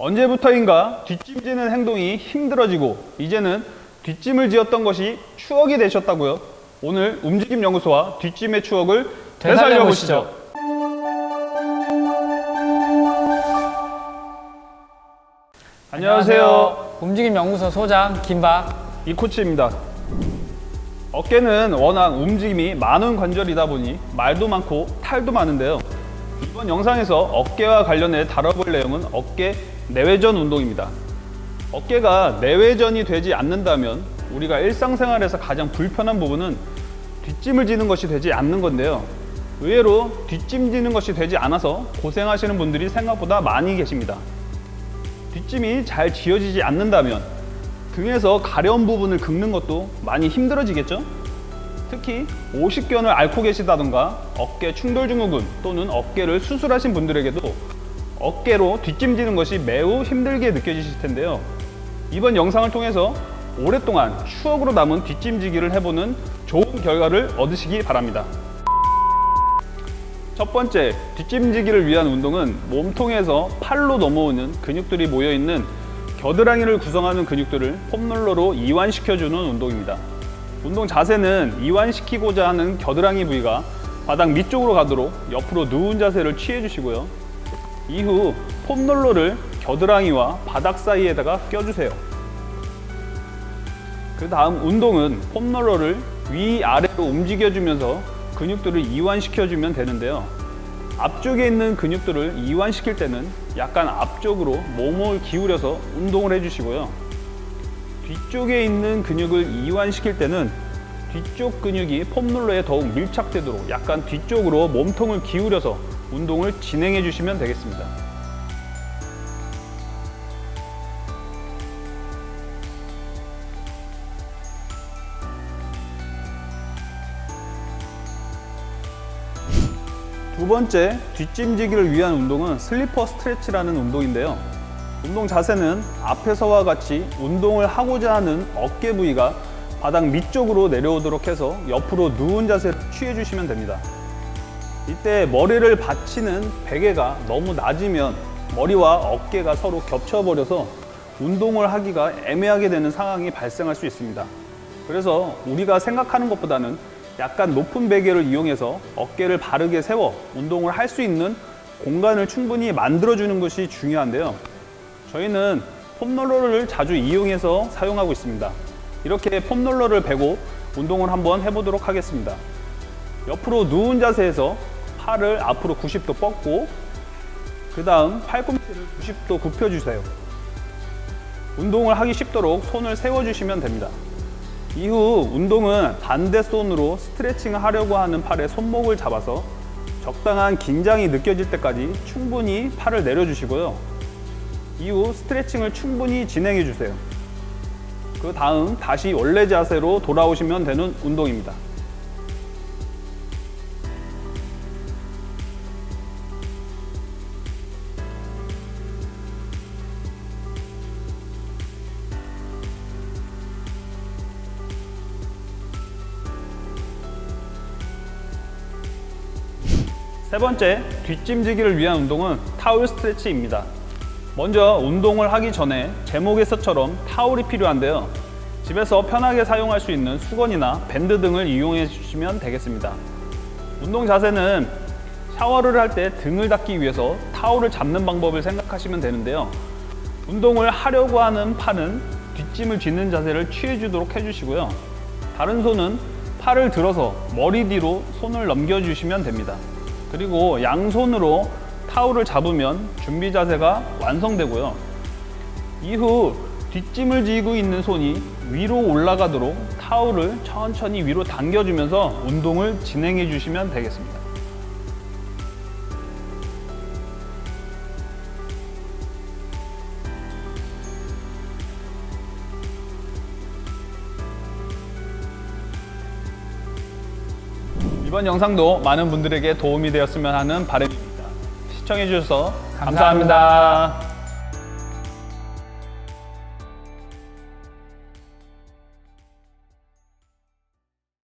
언제부터인가 뒷짐지는 행동이 힘들어지고 이제는 뒷짐을 지었던 것이 추억이 되셨다고요. 오늘 움직임 연구소와 뒷짐의 추억을 되살려 보시죠. 안녕하세요. 움직임 연구소 소장 김박. 이 코치입니다. 어깨는 워낙 움직임이 많은 관절이다 보니 말도 많고 탈도 많은데요. 이번 영상에서 어깨와 관련해 다뤄볼 내용은 어깨 내외전 운동입니다. 어깨가 내외전이 되지 않는다면 우리가 일상생활에서 가장 불편한 부분은 뒷짐을 지는 것이 되지 않는 건데요. 의외로 뒷짐 지는 것이 되지 않아서 고생하시는 분들이 생각보다 많이 계십니다. 뒷짐이 잘 지어지지 않는다면 등에서 가려운 부분을 긁는 것도 많이 힘들어지겠죠? 특히 오십견을 앓고 계시다던가 어깨 충돌 증후군 또는 어깨를 수술하신 분들에게도 어깨로 뒷짐지는 것이 매우 힘들게 느껴지실 텐데요. 이번 영상을 통해서 오랫동안 추억으로 남은 뒷짐지기를 해보는 좋은 결과를 얻으시기 바랍니다. 첫 번째, 뒷짐지기를 위한 운동은 몸통에서 팔로 넘어오는 근육들이 모여있는 겨드랑이를 구성하는 근육들을 폼롤러로 이완시켜주는 운동입니다. 운동 자세는 이완시키고자 하는 겨드랑이 부위가 바닥 밑쪽으로 가도록 옆으로 누운 자세를 취해 주시고요. 이후 폼롤러를 겨드랑이와 바닥 사이에다가 껴주세요. 그 다음 운동은 폼롤러를 위아래로 움직여주면서 근육들을 이완시켜주면 되는데요. 앞쪽에 있는 근육들을 이완시킬 때는 약간 앞쪽으로 몸을 기울여서 운동을 해주시고요. 뒤쪽에 있는 근육을 이완시킬 때는 뒤쪽 근육이 폼롤러에 더욱 밀착되도록 약간 뒤쪽으로 몸통을 기울여서 운동을 진행해 주시면 되겠습니다. 두 번째, 뒷짐지기를 위한 운동은 슬리퍼 스트레치라는 운동인데요. 운동 자세는 앞에서와 같이 운동을 하고자 하는 어깨 부위가 바닥 밑쪽으로 내려오도록 해서 옆으로 누운 자세를 취해 주시면 됩니다. 이때 머리를 받치는 베개가 너무 낮으면 머리와 어깨가 서로 겹쳐버려서 운동을 하기가 애매하게 되는 상황이 발생할 수 있습니다. 그래서 우리가 생각하는 것보다는 약간 높은 베개를 이용해서 어깨를 바르게 세워 운동을 할 수 있는 공간을 충분히 만들어주는 것이 중요한데요. 저희는 폼롤러를 자주 이용해서 사용하고 있습니다. 이렇게 폼롤러를 베고 운동을 한번 해보도록 하겠습니다. 옆으로 누운 자세에서 팔을 앞으로 90도 뻗고 그 다음 팔꿈치를 90도 굽혀주세요. 운동을 하기 쉽도록 손을 세워주시면 됩니다. 이후 운동은 반대 손으로 스트레칭을 하려고 하는 팔의 손목을 잡아서 적당한 긴장이 느껴질 때까지 충분히 팔을 내려주시고요. 이후 스트레칭을 충분히 진행해 주세요. 그 다음 다시 원래 자세로 돌아오시면 되는 운동입니다. 세 번째, 뒷짐지기를 위한 운동은 타올 스트레치입니다. 먼저 운동을 하기 전에 제목에서처럼 타올이 필요한데요. 집에서 편하게 사용할 수 있는 수건이나 밴드 등을 이용해 주시면 되겠습니다. 운동 자세는 샤워를 할 때 등을 닦기 위해서 타올을 잡는 방법을 생각하시면 되는데요. 운동을 하려고 하는 팔은 뒷짐을 쥐는 자세를 취해주도록 해주시고요. 다른 손은 팔을 들어서 머리 뒤로 손을 넘겨주시면 됩니다. 그리고 양손으로 타올을 잡으면 준비 자세가 완성되고요. 이후 뒷짐을 지고 있는 손이 위로 올라가도록 타올을 천천히 위로 당겨주면서 운동을 진행해 주시면 되겠습니다. 이번 영상도 많은 분들에게 도움이 되었으면 하는 바람입니다. 시청해 주셔서 감사합니다. 감사합니다.